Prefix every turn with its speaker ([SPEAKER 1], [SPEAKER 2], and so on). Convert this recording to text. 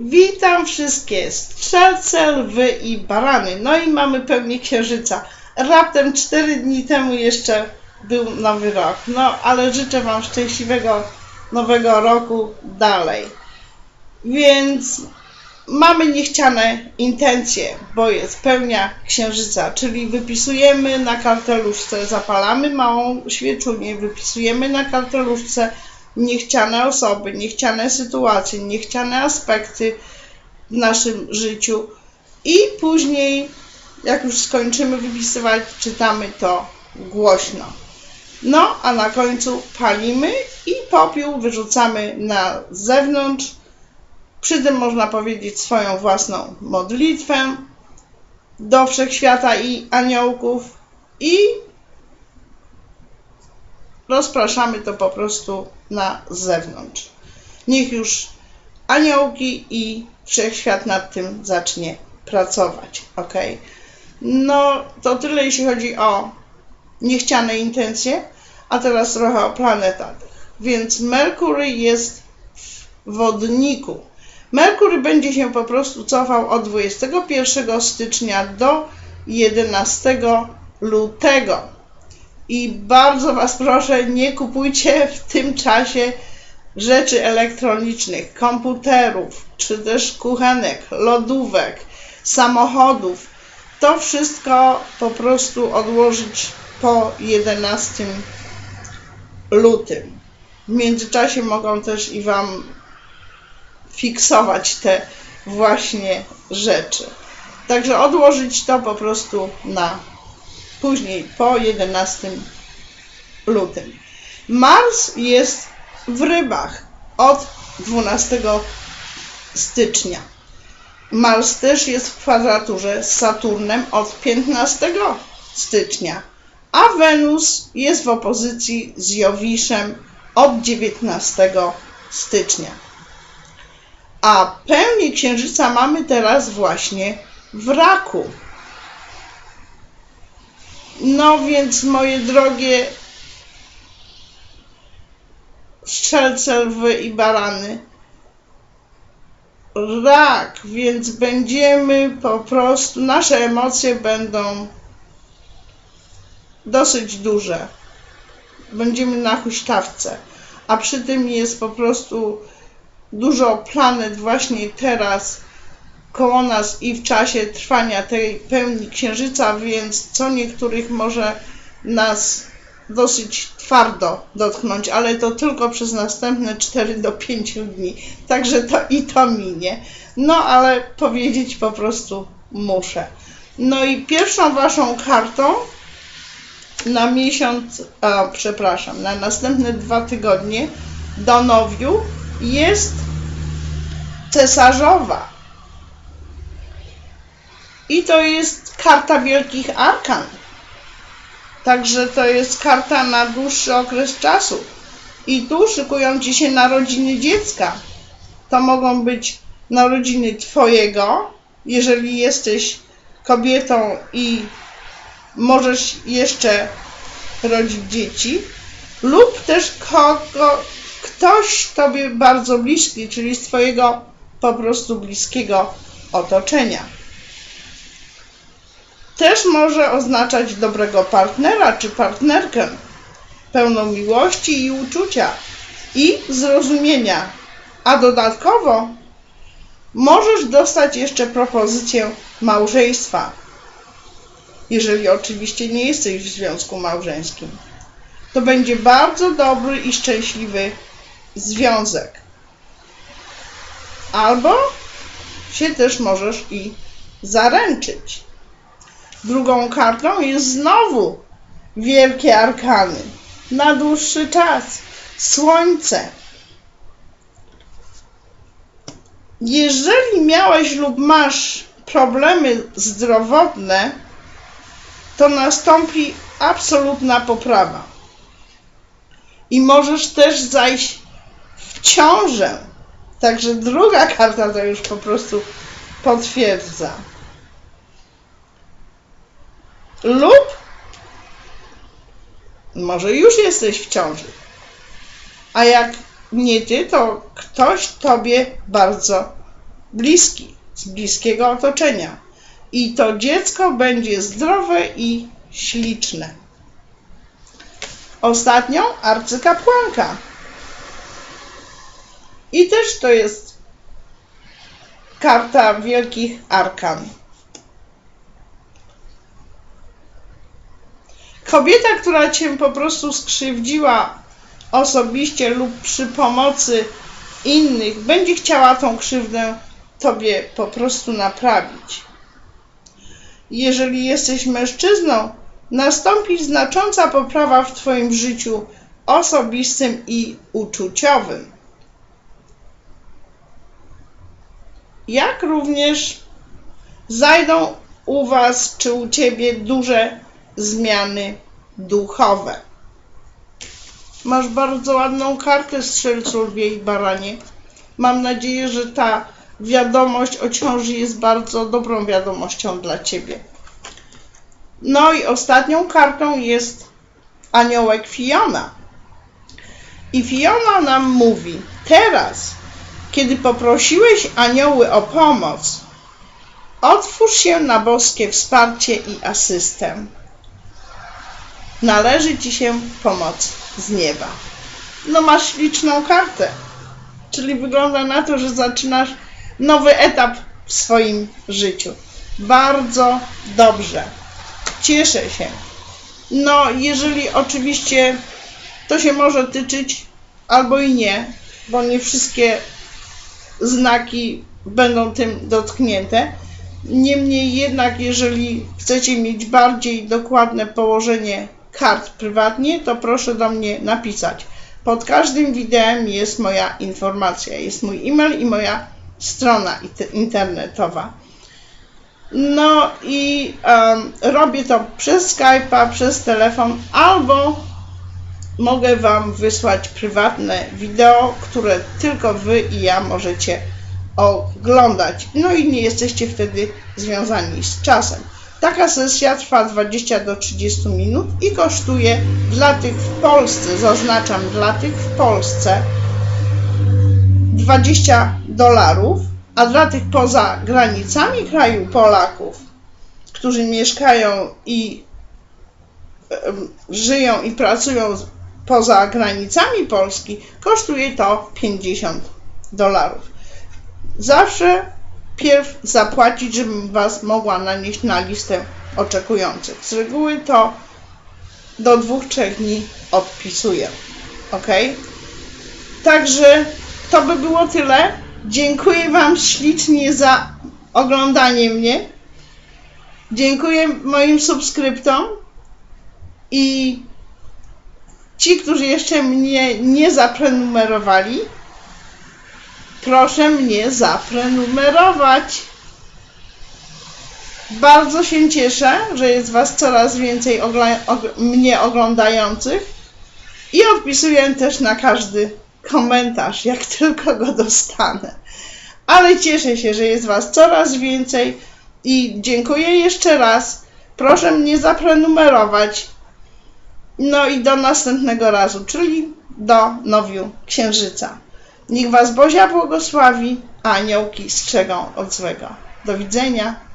[SPEAKER 1] Witam wszystkie strzelce, lwy i barany. No i mamy pełnię księżyca. Raptem 4 dni temu jeszcze był nowy rok. No ale życzę Wam szczęśliwego nowego roku dalej. Więc mamy niechciane intencje, bo jest pełnia księżyca, czyli wypisujemy na karteluszce, zapalamy małą świeczunię, wypisujemy na karteluszce niechciane osoby, niechciane sytuacje, niechciane aspekty w naszym życiu i później, jak już skończymy wypisywać, czytamy to głośno. No, a na końcu palimy i popiół wyrzucamy na zewnątrz. Przy tym można powiedzieć swoją własną modlitwę do wszechświata i aniołków i rozpraszamy to po prostu na zewnątrz. Niech już aniołki i wszechświat nad tym zacznie pracować, ok? No, to tyle jeśli chodzi o niechciane intencje, a teraz trochę o planetach. Więc Merkury jest w wodniku. Merkury będzie się po prostu cofał od 21 stycznia do 11 lutego. I bardzo Was proszę, nie kupujcie w tym czasie rzeczy elektronicznych, komputerów, czy też kuchenek, lodówek, samochodów. To wszystko po prostu odłożyć po 11 lutym. W międzyczasie mogą też i Wam fiksować te właśnie rzeczy. Także odłożyć to po prostu na później, po 11 lutym. Mars jest w rybach od 12 stycznia. Mars też jest w kwadraturze z Saturnem od 15 stycznia, a Wenus jest w opozycji z Jowiszem od 19 stycznia. A pełnię księżyca mamy teraz właśnie w raku. No więc moje drogie strzelce, lwy i barany. Rak, więc będziemy po prostu, nasze emocje będą dosyć duże. Będziemy na huśtawce, a przy tym jest po prostu dużo planet właśnie teraz koło nas i w czasie trwania tej pełni księżyca, więc co niektórych może nas dosyć twardo dotknąć, ale to tylko przez następne 4 do 5 dni. Także to i to minie. No ale powiedzieć po prostu muszę. No i pierwszą waszą kartą na miesiąc, a, przepraszam, na następne dwa tygodnie do nowiu jest cesarzowa. I to jest karta wielkich arkan. Także to jest karta na dłuższy okres czasu. I tu szykują ci się narodziny dziecka. To mogą być narodziny twojego, jeżeli jesteś kobietą i możesz jeszcze rodzić dzieci, lub też kogo, ktoś tobie bardzo bliski, czyli z twojego po prostu bliskiego otoczenia. Też może oznaczać dobrego partnera czy partnerkę, pełną miłości i uczucia i zrozumienia, a dodatkowo możesz dostać jeszcze propozycję małżeństwa, jeżeli oczywiście nie jesteś w związku małżeńskim. To będzie bardzo dobry i szczęśliwy związek. Albo się też możesz i zaręczyć. Drugą kartą jest znowu wielkie arkany. Na dłuższy czas. Słońce. Jeżeli miałeś lub masz problemy zdrowotne, to nastąpi absolutna poprawa. I możesz też zajść w ciążę. Także druga karta to już po prostu potwierdza. Lub może już jesteś w ciąży. A jak nie ty, to ktoś tobie bardzo bliski, z bliskiego otoczenia. I to dziecko będzie zdrowe i śliczne. Ostatnią arcykapłanka. I też to jest karta wielkich arkan. Kobieta, która cię po prostu skrzywdziła osobiście lub przy pomocy innych, będzie chciała tą krzywdę tobie po prostu naprawić. Jeżeli jesteś mężczyzną, nastąpi znacząca poprawa w twoim życiu osobistym i uczuciowym. Jak również zajdą u was czy u ciebie duże zmiany duchowe. Masz bardzo ładną kartę strzelcu lwie i baranie. Mam nadzieję, że ta wiadomość o ciąży jest bardzo dobrą wiadomością dla ciebie. No i ostatnią kartą jest aniołek Fiona. I Fiona nam mówi, teraz, kiedy poprosiłeś anioły o pomoc, otwórz się na boskie wsparcie i asystę. Należy ci się pomoc z nieba. No masz śliczną kartę. Czyli wygląda na to, że zaczynasz nowy etap w swoim życiu. Bardzo dobrze. Cieszę się. No, jeżeli oczywiście to się może tyczyć albo i nie, bo nie wszystkie znaki będą tym dotknięte. Niemniej jednak, jeżeli chcecie mieć bardziej dokładne położenie kart prywatnie, to proszę do mnie napisać. Pod każdym wideo jest moja informacja, jest mój e-mail i moja strona internetowa. No i em, robię to przez Skype'a, przez telefon, albo mogę Wam wysłać prywatne wideo, które tylko Wy i ja możecie oglądać. No i nie jesteście wtedy związani z czasem. Taka sesja trwa 20 do 30 minut i kosztuje dla tych w Polsce, zaznaczam dla tych w Polsce 20 dolarów, a dla tych poza granicami kraju Polaków, którzy mieszkają i żyją i pracują poza granicami Polski, kosztuje to 50 dolarów. Zawsze pierw zapłacić, żebym Was mogła nanieść na listę oczekujących. Z reguły to do dwóch, trzech dni odpisuję. Ok? Także to by było tyle. Dziękuję Wam ślicznie za oglądanie mnie. Dziękuję moim subskryptom i ci, którzy jeszcze mnie nie zaprenumerowali, proszę mnie zaprenumerować. Bardzo się cieszę, że jest Was coraz więcej ogla- og- mnie oglądających i odpisuję też na każdy komentarz, jak tylko go dostanę. Ale cieszę się, że jest Was coraz więcej i dziękuję jeszcze raz. Proszę mnie zaprenumerować. No i do następnego razu, czyli do Nowiu Księżyca. Niech Was Bozia błogosławi, a aniołki strzegą od złego. Do widzenia.